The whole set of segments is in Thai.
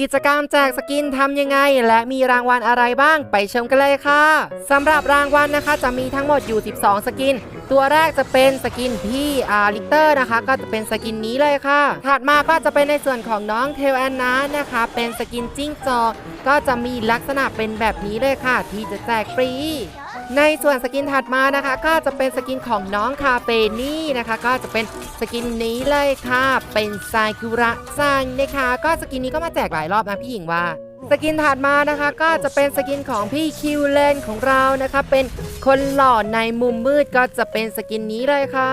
กิจกรรมแจกสกินทำยังไง และมีรางวัลอะไรบ้างไปชมกันเลยค่ะสำหรับรางวัลนะคะจะมีทั้งหมดอยู่ 12 สกิน ตัวแรกจะเป็นสกินพี่อาริเตอร์นะคะ ก็จะเป็นสกินนี้เลยค่ะ ถัดมาก็จะเป็นในส่วนของน้องเทลแอนนานะคะ เป็นสกินจิ้งจอกก็จะมีลักษณะเป็นแบบนี้เลยค่ะ ที่จะแจกฟรี ในส่วนสกินถัดมานะคะ ก็จะเป็นสกินของน้องคาเฟนี่นะคะ ก็จะเป็นสกินนี้เลยค่ะเป็นซากุระซังนะคะ ก็สกินนี้ก็มาแจกหลายรอบนะพี่หญิงว่าสกินถัดมานะคะก็จะเป็นสกินของพี่คิวเลนของเรานะคะ เป็นคนหล่อในมุมมืดก็จะเป็นสกินนี้เลยค่ะ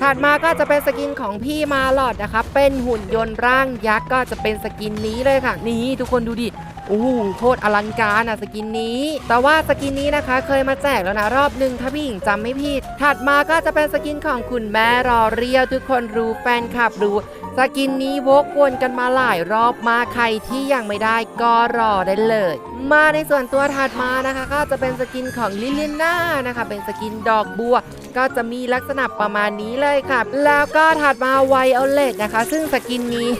ถัดมาก็จะเป็นสกินของพี่มาหลอดนะคะ เป็นหุ่นยนต์ร่างยักษ์ก็จะเป็นสกินนี้เลยค่ะ นี่ทุกคนดูดิ โอ้โหโคตรอลังการอะสกินนี้ แต่ว่าสกินนี้นะคะ เคยมาแจกแล้วนะรอบหนึ่งถ้าพี่หญิงจำไม่ผิด ถัดมาก็จะเป็นสกินของคุณแม่รอเรียวทุกคนรู้แฟนคลับรู้ สกินนี้วกวนกันมาหลายรอบมาใครที่ยังไม่ได้ก็รอได้เลย มาในส่วนตัวถัดมานะคะ ก็จะเป็นสกินของลิลิน่านะคะ เป็นสกินดอกบัว ก็จะมีลักษณะประมาณนี้เลยค่ะ แล้วก็ถัดมาไวโอเลตนะคะ ซึ่งสกินนี้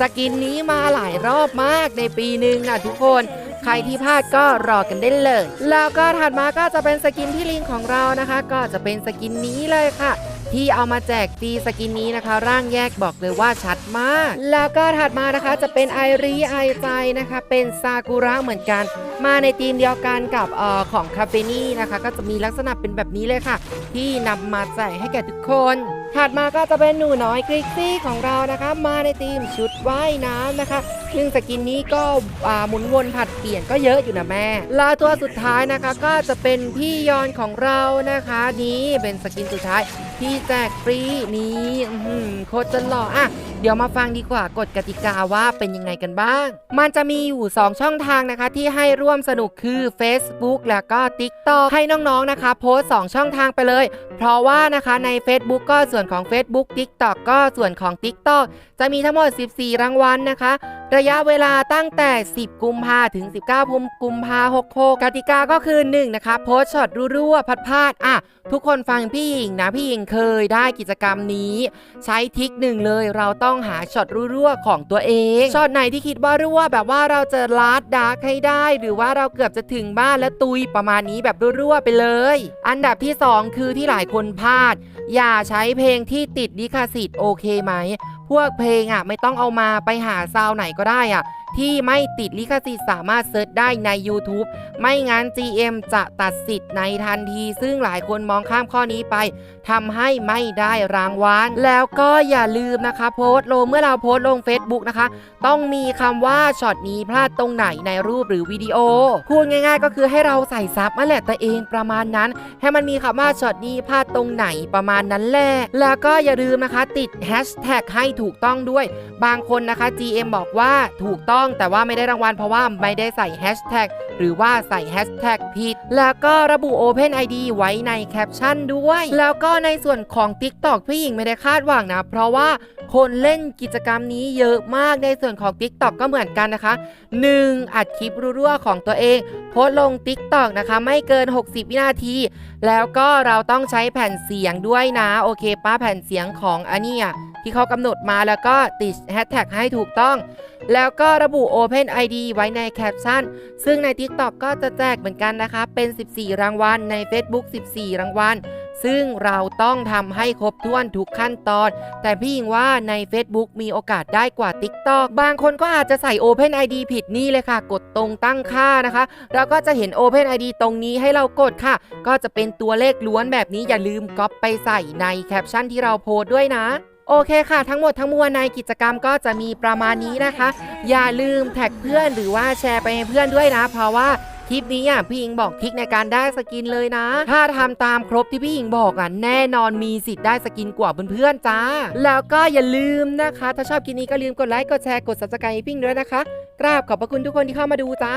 สกินนี้มาหลายรอบมากในปีหนึ่งนะทุกคนใครที่พลาดก็รอกันได้เลย แล้วก็ถัดมาก็จะเป็นสกินที่ลิงของเรานะคะ ก็จะเป็นสกินนี้เลยค่ะ ที่เอามาแจกฟรีสกินนี้นะคะ ร่างแยกบอกเลยว่าชัดมาก แล้วก็ถัดมานะคะจะเป็นไอรีไอใจนะคะ เป็นซากุระเหมือนกัน มาในทีมเดียวกันกับออของคาเฟนี่นะคะ ก็จะมีลักษณะเป็นแบบนี้เลยค่ะ ที่นำมาแจกให้แก่ทุกคน ถัดมาก็จะเป็นหนูน้อยกริกซี่ของเรานะคะมาในทีมชุดว่ายน้ำนะคะซึ่งสกินนี้ก็หมุนวนผัดเปลี่ยนก็เยอะอยู่นะแม่ลาตัวสุดท้ายนะคะก็จะเป็นพี่ยอนของเรานะคะนี้เป็นสกินสุดท้ายที่แจกฟรีนี้โคตรจะหล่ออะ ดี๋ยวมาฟังดีกว่ากฎกติกาว่าเป็นยังไงกันบ้าง มันจะมีอยู่ 2 ช่องทางนะคะที่ให้ร่วมสนุกคือ Facebook แล้วก็ TikTok ให้น้องๆนะคะ โพสต์2ช่องทางไปเลย เพราะว่านะคะใน Facebook ก็ส่วนของ Facebook TikTok ก็ส่วนของ TikTok จะมีทั้งหมด 14 รางวัลนะคะระยะเวลาตั้งแต่ 10 กุมภาถึง 19 กุมกุมภา66กติกาก็คือ 1 นะคะ โพสช็อตรั่วๆพัดพลาดอะ ทุกคนฟังพี่หญิงนะ พี่หญิงเคยได้กิจกรรมนี้ ใช้ทิกหนึ่งเลย เราต้องหาช็อตรั่วๆของตัวเองช็อตไหนที่คิดว่ารั่วแบบว่าเราจะลาดดาร์กให้ได้ หรือว่าเราเกือบจะถึงบ้านแล้วตุยประมาณนี้แบบรั่วๆไปเลย อันดับที่ 2 คือที่หลายคนพลาด อย่าใช้เพลงที่ติดลิขสิทธิ์โอเคไหม พวกเพลงอะไม่ต้องเอามาไปหาซาวไหนก็ได้อะ ที่ไม่ติดลิขสิทธิ์สามารถเซิร์ชได้ใน YouTube ไม่งั้น GM จะตัดสิทธิ์ในทันที ซึ่งหลายคนมองข้ามข้อนี้ไปทำให้ไม่ได้รางวัลแล้วก็อย่าลืมนะคะ โพสต์ลงเมื่อเราโพสต์ลง Facebook นะคะ ต้องมีคำว่าช็อตนี้พลาดตรงไหนในรูปหรือวิดีโอพูดง่ายๆ ก็คือให้เราใส่ซับมาแหละตัวเองประมาณนั้น ให้มันมีคำว่าช็อตนี้พลาดตรงไหนประมาณนั้นแหละแล้วก็อย่าลืมนะคะ ติดแฮชแท็กให้ถูกต้องด้วย บางคนนะคะ GM บอกว่าถูกต้องแต่ว่าไม่ได้รางวัลเพราะว่าไม่ได้ใส่แฮชแท็กหรือว่าใส่แฮชแท็กผิด แล้วก็ระบุ Open ID ไว้ในแคปชั่นด้วย แล้วก็ในส่วนของ TikTok พี่หญิงไม่ได้คาดหวังนะ เพราะว่าคนเล่นกิจกรรมนี้เยอะมากในส่วนของ TikTok ก็เหมือนกันนะคะ 1. อัดคลิปรั่วๆของตัวเอง โพสลง TikTok นะคะไม่เกิน 60 วินาที แล้วก็เราต้องใช้แผ่นเสียงด้วยนะ โอเคป้าแผ่นเสียงของอันนี้ที่เขากำหนดมาแล้วก็ติดแฮชแท็กให้ถูกต้อง แล้วก็ระบุ Open ID ไว้ในแคปชั่น ซึ่งใน TikTok ก็จะแจกเหมือนกันนะคะ เป็น 14 รางวัล ใน Facebook 14 รางวัล ซึ่งเราต้องทำให้ครบถ้วนทุกขั้นตอน แต่พี่หญิงว่าใน Facebook มีโอกาสได้กว่า TikTok บางคนก็อาจจะใส่ Open ID ผิดนี่เลยค่ะ กดตรงตั้งค่านะคะ เราก็จะเห็น Open ID ตรงนี้ให้เรากดค่ะ ก็จะเป็นตัวเลขล้วนแบบนี้อย่าลืมก๊อปไปใส่ในแคปชั่นที่เราโพสด้วยนะ โอเคค่ะ ทั้งหมดทั้งมวลในกิจกรรมก็จะมีประมาณนี้นะคะ อย่าลืมแท็กเพื่อนหรือว่าแชร์ไปให้เพื่อนด้วยนะ เพราะว่าคลิปนี้อะพี่หญิงบอกทริกในการได้สกินเลยนะ ถ้าทำตามครบที่พี่หญิงบอกอะแน่นอนมีสิทธิ์ได้สกินกว่าเพื่อนๆจ้า แล้วก็อย่าลืมนะคะ ถ้าชอบคลิปนี้ก็ลืมกดไลค์กดแชร์กด subscribe ให้พี่หญิงด้วยนะคะ กราบขอบพระคุณทุกคนที่เข้ามาดูจ้า